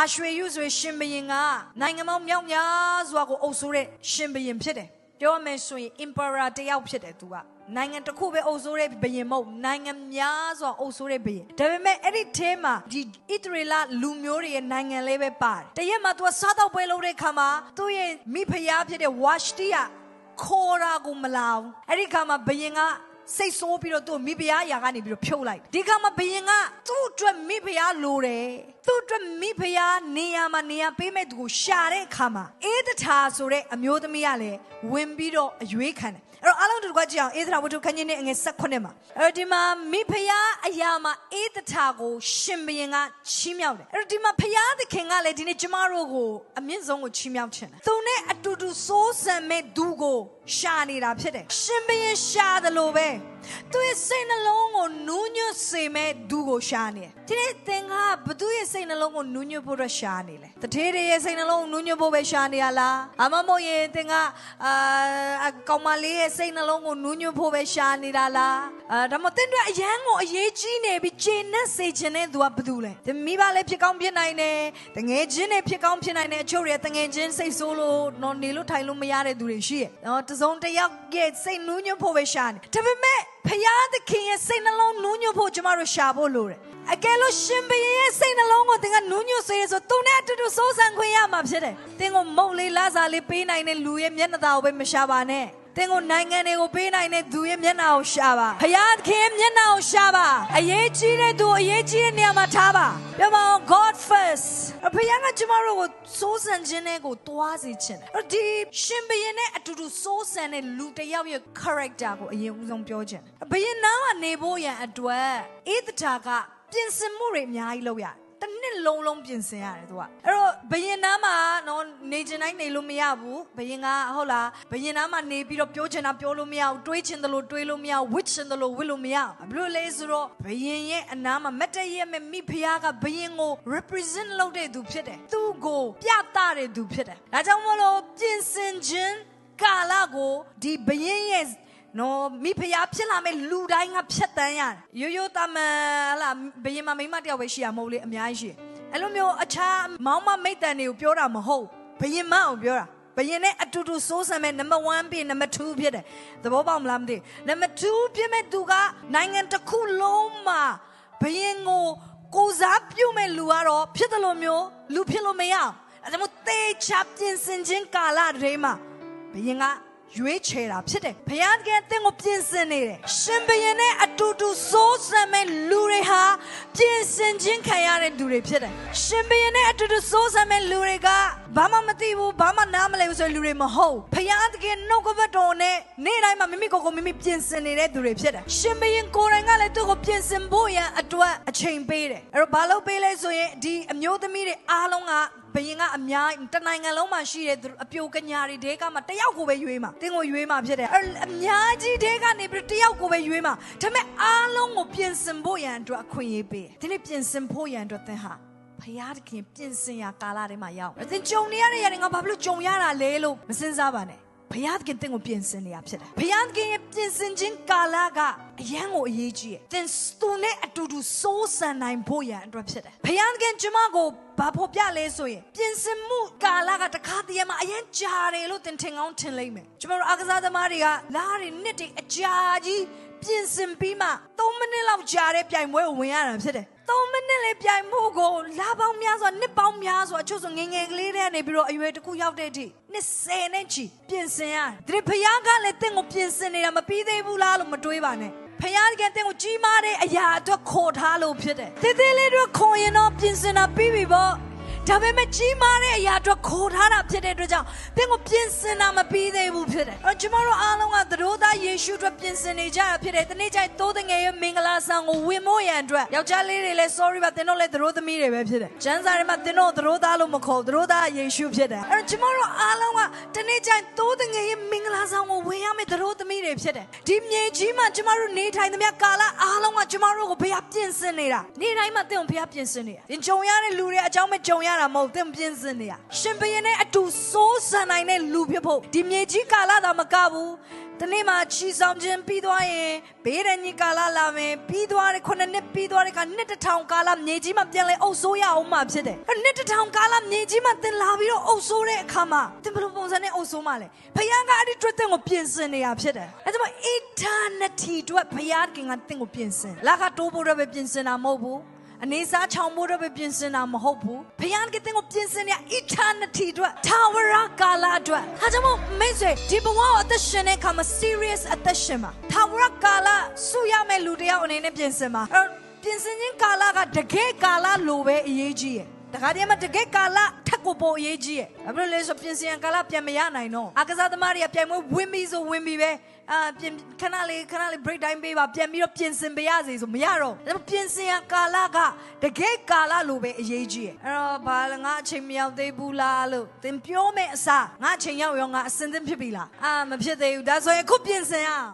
အာရွှေယုဆိုရင်ရှင်ဘရင်ကနိုင်ငံပေါင်းမြောက်များစွာကိုအုပ်စိုးတဲ့ရှင်ဘရင်ဖြစ်တယ်ပြောရမယ်ဆိုရင် emperor တယောက်ဖြစ်တယ်သူကနိုင်ငံတစ်ခုပဲအုပ်စိုးတဲ့ဘုရင်မဟုတ်နိုင်ငံများစွာအုပ်စိုးတဲ့ဘုရင်ဒါပေမဲ့အဲ့ဒီထဲမှာဒီဣသရေလလူမျိုးတွေရဲ့နိုင်ငံလေးပဲပါတယ်တရက်မှာသူကစားတော့ပွဲလုပ်တဲ့ခါမှာသူ့ရဲ့မိဖုရားဖြစ်တဲ့ဝါရှတီယာခေါ်တာကိုမလာဘူးအဲ့ဒီခါမှာဘုရင်က စိတ်ဆိုးပြီးတော့သူ့မိဖုရားအရာကနေပြီးတော့ဖြုတ်လိုက်ဒီခါမှာဘုရင်ကသူ့အတွက်မိဖုရားလိုတယ်သူ့အတွက်မိဖုရားနေရာမှာနေရာပေးမဲ့သူကိုရှာတဲ့အခါမှာအေးတထာဆိုတဲ့အမျိုးသမီးကလည်းဝင်ပြီးတော့အရွေးခံတယ်အဲ့ တော့အားလုံးတို့ကကြည့်အောင်အေးသရာဝတ္ထုခန်းကြီးနဲ့အငယ်16မှာအဲ့တော့ဒီမှာမိဖုရားအရာမှာအေးတထာကိုရှင်ဘုရင်ကချီးမြှောက်တယ်အဲ့တော့ဒီမှာဖုရားသခင်ကလည်းဒီနေ့ကျမတို့ကိုအမြင့်ဆုံးကိုချီးမြှောက်ခြင်းတယ်သူနဲ့အတူတူစိုးစံမဲ့သူကိုရှာနေတာဖြစ်တယ်ရှင်ဘုရင်ရှာတယ်လို့ပဲသူရဲ့စိတ်နှလုံးကိုနူးညွတ် စေမဲ့သူကိုရှာနေတယ်ဒီနေ့သင်ကဘသူရဲ့စိတ်နှလုံးကိုနူးညွတ်ဖို့အတွက်ရှာနေလဲတထေးတွေရဲ့စိတ်နှလုံးကိုနူးညွတ်ဖို့ပဲရှာနေရလားအမမဟုတ်ရင်သင်ကအာကောင်မလေးရဲ့စိတ်နှလုံးကိုနူးညွတ်ဖို့ပဲရှာနေတာလားအာဒါမှမဟုတ်သင်တို့အရန်ကိုအရေးကြီးနေပြီးခြေနဲ့စေခြင်းနဲ့သူကဘသူလဲသင်မိဘလည်းဖြစ်ကောင်းဖြစ်နိုင်တယ်တငယ်ချင်းတွေဖြစ်ကောင်းဖြစ်နိုင်တယ်အချို့တွေတငယ်ချင်းစိတ်ဆိုးလို့တော့နေလို့ထိုင်လို့မရတဲ့သူတွေရှိရဲ့နော်တစုံတစ်ယောက်ရဲ့စိတ်နူးညွတ်ဖို့ပဲရှာနေဒါပေမဲ့ ဖယားသခင်ရဲ့စိတ်နှလုံးနူးညွတ်ဖို့ကျမတို့ရှာဖို့လိုတယ်အကယ်လို့ရှင်ဘုရင်ရဲ့စိတ်နှလုံးကိုသင်ကနူးညွတ်စေဆိုသူနဲ့အတူတူစိုးစံခွင့်ရမှာဖြစ်တယ်။သင်ကိုမုတ်လေးလာစားလေးပေးနိုင်တဲ့လူရဲ့မျက်နှာသာကိုပဲမရှာပါနဲ့။ သင်ကိုနိုင်ငံတွေကိုပေးနိုင်တဲ့သူရဲ့မျက်နှာကိုရှာပါ။ဖယားသခင်ရဲ့မျက်နှာကိုရှာပါ။အရေးကြီးတဲ့သူကိုအရေးကြီးတဲ့နေရာမှာထားပါ။ပြောပါအောင် God first ။ဖယားကကျမတို့ကိုစိုးစံခြင်းနဲ့ကိုတွားစေခြင်းတယ်။ဒီရှင်ဘုရင်နဲ့အတူတူစိုးစံတဲ့လူတစ်ယောက်ရဲ့ character ကိုအရင်ဦးဆုံးပြောခြင်းတယ်။ဘုရင်နားကနေဖို့ရန်အတွက်ဧသတာကပြင်ဆင်မှုတွေအများကြီးလုပ်ရတယ်။ တစ်နှစ်လုံးလုံးပြင်ဆင်ရတယ်သူကအဲ့တော့ဘယင်နားမှာနော်နေချင်တိုင်းနေလို့မရဘူးဘယင်ကဟုတ်လားဘယင်နားမှာနေပြီးတော့ပြောချင်တာပြောလို့မရဘူးတွေးချင်တယ်လို့တွေးလို့မရဘူးဝစ်ချင်တယ်လို့ဝစ်လို့မရဘူးဘလို့လဲဆိုတော့ဘယင်ရဲ့အနားမှာမတ်တရဲ့မဲ့မိဖုရားကဘယင်ကို represent လုပ်တဲ့သူဖြစ်တယ်သူ့ကိုပြသတဲ့သူဖြစ်တယ်ဒါကြောင့်မလို့ပြင်ဆင်ခြင်းကာလကိုဒီဘယင်ရဲ့ နော်မိဖုရားဖြစ်လာမဲ့လူတိုင်းကဖြတ်တန်းရတယ်ရိုးရိုးတမန်ဟလာဘယင်မမိန်းမတယောက်ပဲရှိရမဟုတ်လေအများကြီးရှိတယ်အဲ့လိုမျိုးအခြားမောင်မမိတ်တန်တွေကိုပြောတာမဟုတ်ဘယင်မအောင်ပြောတာဘယင်နဲ့အတူတူစိုးစံမဲ့နံပါတ်1ဖြစ်နံပါတ်2ဖြစ်တယ်သဘောပေါက်မလားမသိနံပါတ်2ဖြစ်မဲ့သူကနိုင်ငံတစ်ခုလုံးမှာဘယင်ကိုကိုစားပြုမဲ့လူကတော့ဖြစ်တယ်လို့မျိုးလူဖြစ်လို့မရအောင်အဲဒါမို့တေချာပြင်ဆင်ခြင်းကာလတွေမှာဘယင်က ရွေးချယ်တာဖြစ်တယ်ဘုရားကသင်ကိုပြင်ဆင်နေတယ်ရှင်ဘုရင်နဲ့အတူတူစိုးစံမဲ့လူတွေဟာပြင်ဆင်ခြင်းခံရတဲ့လူတွေဖြစ်တယ်ရှင်ဘုရင်နဲ့အတူတူစိုးစံမဲ့လူတွေကဘာမှမသိဘူးဘာမှနားမလည်ဘူးဆိုတဲ့လူတွေမဟုတ်ဘုရားသခင်နှုတ်ကပတ်တော်နဲ့နေ့တိုင်းမှာမိမိကိုယ်ကိုမိမိပြင်ဆင်နေတဲ့သူတွေဖြစ်တယ်ရှင်ဘုရင်ကိုယ်တိုင်ကလည်းသူ့ကိုပြင်ဆင်ဖို့ရန်အတွက်အချိန်ပေးတယ်အဲ့တော့ဘာလို့ပေးလဲဆိုရင်ဒီအမျိုးသမီးတွေအားလုံးက ဘယင်ကအများတနိုင်ငံလုံးမှာရှိတဲ့အပြိုကညာတွေတဲကမှတယောက်ကိုပဲရွေးမှာတင်းကိုရွေးမှာဖြစ်တယ်အဲ့အများကြီးတဲကနေပြီးတယောက်ကိုပဲရွေးမှာဒါပေမဲ့အားလုံးကိုပြင်ဆင်ဖို့ရန်အတွက်အခွင့်အရေးပေးတယ်ဒီနေ့ပြင်ဆင်ဖို့ရန်အတွက်သင်ဟာဖယားတခင်ပြင်ဆင်ရာကာလထဲမှာရောက်အသင်ကြုံနေရတဲ့ຢာတွေငါဘာဖြစ်လို့ကြုံရတာလဲလို့မစင်စားပါနဲ့ ဘုရားသခင်တင့်ကိုပြင်ဆင်နေရဖြစ်တယ်ဘုရားသခင်ရဲ့ပြင်ဆင်ခြင်းကာလကအယံကိုအရေးကြီးတယ်သင်သူနဲ့အတူတူစိုးစံနိုင်ဖို့ရန်အတွက်ဖြစ်တယ်ဘုရားသခင်ကျမကိုဘာဖို့ပြလဲဆိုရင်ပြင်ဆင်မှုကာလကတခါတည်းမှာအရင်ကြာတယ်လို့သင်ထင်ကောင်းထင်လိမ့်မယ်ကျမတို့အားကစားသမားတွေကလားတွေနှစ်တွေအကြာကြီးပြင်ဆင်ပြီးမှ3မိနစ်လောက်ကြာတဲ့ပြိုင်ပွဲကိုဝင်ရတာဖြစ်တယ် 3မိနစ်လေးပြိုင်မှုကိုလာပေါင်းများစွာနှစ်ပေါင်းများစွာအချို့ဆိုငယ်ငယ်ကလေးတွေကနေပြီးတော့အရွယ်တစ်ခုရောက်တဲ့အထိနှစ်ဆယ်နဲ့ချီပြင်ဆင်ရတယ်ဒီဖယားကလည်းတင့်ကိုပြင်ဆင်နေတာမပြီးသေးဘူးလားလို့မတွေးပါနဲ့ဖယားကတင့်ကိုကြီးမားတဲ့အရာအတွက်ခေါ်ထားလို့ဖြစ်တယ်သေးသေးလေးတို့ခေါ်ရင်တော့ပြင်ဆင်တာပြီးပြီပေါ့ ဒါပေမဲ့ကြီးမားတဲ့အရာအတွက်ခေါ်ထားတာဖြစ်တဲ့အတွက်ကြောင့်သင်ကိုပြင်ဆင်တာမပြီးသေးဘူးဖြစ်တယ်။အဲကျမတို့အားလုံးကသတို့သားယေရှုအတွက်ပြင်ဆင်နေကြတာဖြစ်တယ်။တနေ့ကျရင်သိုးတငယ်ရဲ့မင်္ဂလာဆောင်ကိုဝင်မို့ရန်အတွက်ယောက်ျားလေးတွေလည်း sorry ပါသင်တို့လည်းသတို့သမီးတွေပဲဖြစ်တယ်။ကျမ်းစာထဲမှာသင်တို့သတို့သားလို့မခေါ်သတို့သားယေရှုဖြစ်တယ်။အဲကျမတို့အားလုံးကတနေ့ကျရင်သိုးတငယ်ရဲ့မင်္ဂလာဆောင်ကိုဝင်ရမယ့်သတို့သမီး တွေဖြစ်တယ်။ဒီမြေကြီးမှာကျမတို့နေထိုင်သမျှကာလအားလုံးကကျမတို့ကိုဘုရားပြင်ဆင်နေတာ။နေ့တိုင်းမှာသင်ကိုဘုရားပြင်ဆင်နေတာ။သင်ကြုံရတဲ့လူတွေအကြောင်းမဲ့ကြုံရတာမဟုတ်သင်ပြင်ဆင်နေတာရှင်ဘုရင်နဲ့အတူစိုးစံနိုင်တဲ့လူဖြစ်ဖို့ဒီမြေကြီးကာလသာမကဘူး တနေ့မှချီဆောင်ခြင်းပြီးသွားရင်ဘေးရန်ကြီးကာလလာမယ်ပြီးသွားတယ်ခုနှစ်နှစ်ပြီးသွားတဲ့အခါနှစ်တစ်ထောင်ကာလမြေကြီးမှာပြန်လဲအုပ်ဆိုးရအောင်မှဖြစ်တယ်အဲ့နှစ်တစ်ထောင်ကာလမြေကြီးမှာတင်လာပြီးတော့အုပ်ဆိုးတဲ့အခါမှာတင်ဘယ်လိုပုံစံနဲ့အုပ်ဆိုးမှလဲဖခင်ကအဲ့ဒီအတွက်တင်ကိုပြင်ဆင်နေတာဖြစ်တယ်အဲ့ဒါမှ eternity အတွက်ဖခင်ကတင်ကိုပြင်ဆင်လာကတိုးဖို့တော့ပဲပြင်ဆင်တာမဟုတ်ဘူး အနေစားချောင်ဖို့တော့ပဲပြင်ဆင်တာမဟုတ်ဘူးဖခင်ကတင်ကိုပြင်ဆင်နေတာ eternity အတွက်ထာဝရကာလအတွက်ဟာကြောင့်မို့မိတ်ဆွေဒီဘဝကိုအသက်ရှင်တဲ့အခါမှာ serious အသက်ရှင်ပါထာဝရကာလစုရမယ့်လူတစ်ယောက်အနေနဲ့ပြင်ဆင်ပါအဲ့တော့ပြင်ဆင်ခြင်းကာလကတကယ်ကာလလိုပဲအရေးကြီးရဲ့တခါတည်းမှာတကယ်ကာလထ က်ကိုပိုအရေးကြီးရဲ့ဘာဖြစ်လို့လဲဆိုပြင်ဆင်ရန်ကာလပြန်မရနိုင်တော့အကစားသမားတွေကပြန်မဝင်ပြီးဆိုဝင်ပြီးပဲအာပြင်ခဏလေးခဏလေး break time ပေးပါပြန်ပြီးတော့ပြင်ဆင်ပေးရစီဆိုမရတော့ဒါပေမဲ့ပြင်ဆင်ရန်ကာလကတကယ်ကာလလိုပဲအရေးကြီးရဲ့အဲ့တော့ဘာလဲငါအချိန်မရောက်သေးဘူးလားလို့သင်ပြောမဲ့အစားငါအချိန်ရောက်ရောငါအစင်သင့်ဖြစ်ပြီလားအာမဖြစ်သေးဘူးဒါဆိုရင်အခုပြင်ဆင်ရအောင်